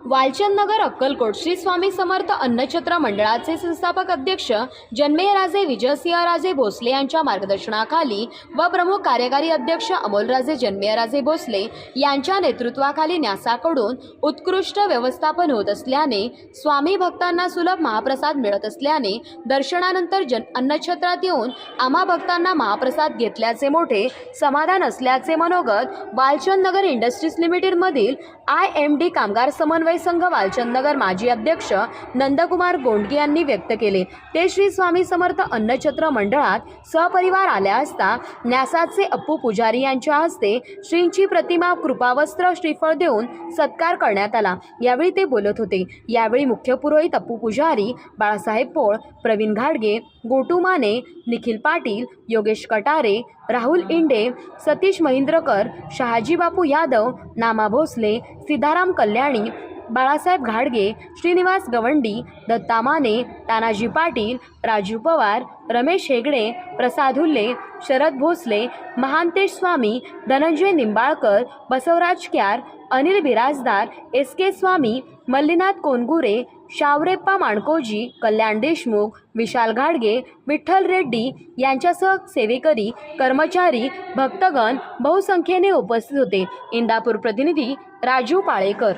वालचंदनगर अक्कलकोट श्री स्वामी समर्थ अन्नछत्र मंडळाचे संस्थापक अध्यक्ष जन्मेयराजे विजयसिंहराजे भोसले यांच्या मार्गदर्शनाखाली व प्रमुख कार्यकारी अध्यक्ष अमोलराजे जन्मेयराजे भोसले यांच्या नेतृत्वाखाली न्यासाकडून उत्कृष्ट व्यवस्थापन होत असल्याने स्वामी भक्तांना सुलभ महाप्रसाद मिळत असल्याने दर्शनानंतर जन अन्नछत्रात येऊन आम्हा भक्तांना महाप्रसाद घेतल्याचे मोठे समाधान असल्याचे मनोगत वालचंदनगर इंडस्ट्रीज लिमिटेडमधील आय एम डी कामगार समन्वय संघ वालचंदनगर माजी अध्यक्ष नंदकुमार गोंडके यांनी व्यक्त केले. ते श्री स्वामी समर्थ अन्नछत्र मंडळात सहपरिवार आल्या असता न्यासाचे अप्पू पुजारी यांच्या हस्ते श्रींची प्रतिमा कृपावस्त्र श्रीफळ देऊन सत्कार करण्यात आला. यावेळी ते बोलत होते. यावेळी मुख्य पुरोहित अप्पू पुजारी बाळासाहेब पोळ प्रवीण घाडगे गोटू माने निखिल पाटील योगेश कटारे राहुल इंडे सतीश महिंद्रकर शहाजी बापू यादव नामा भोसले सिद्धाराम कल्याणी बाळासाहेब घाडगे श्रीनिवास गवंडी दत्ता माने तानाजी पाटील राजू पवार रमेश हेगडे प्रसाद हुल्ले शरद भोसले महांतेश स्वामी धनंजय निंबाळकर बसवराज क्यार अनिल बिराजदार एस के स्वामी मल्लीनाथ कोनगुरे शावरेप्पा माणकोजी कल्याण देशमुख विशाल घाडगे विठ्ठल रेड्डी यांच्यासह सेवेकरी कर्मचारी भक्तगण बहुसंख्येने उपस्थित होते. इंदापूर प्रतिनिधी राजू पाळेकर.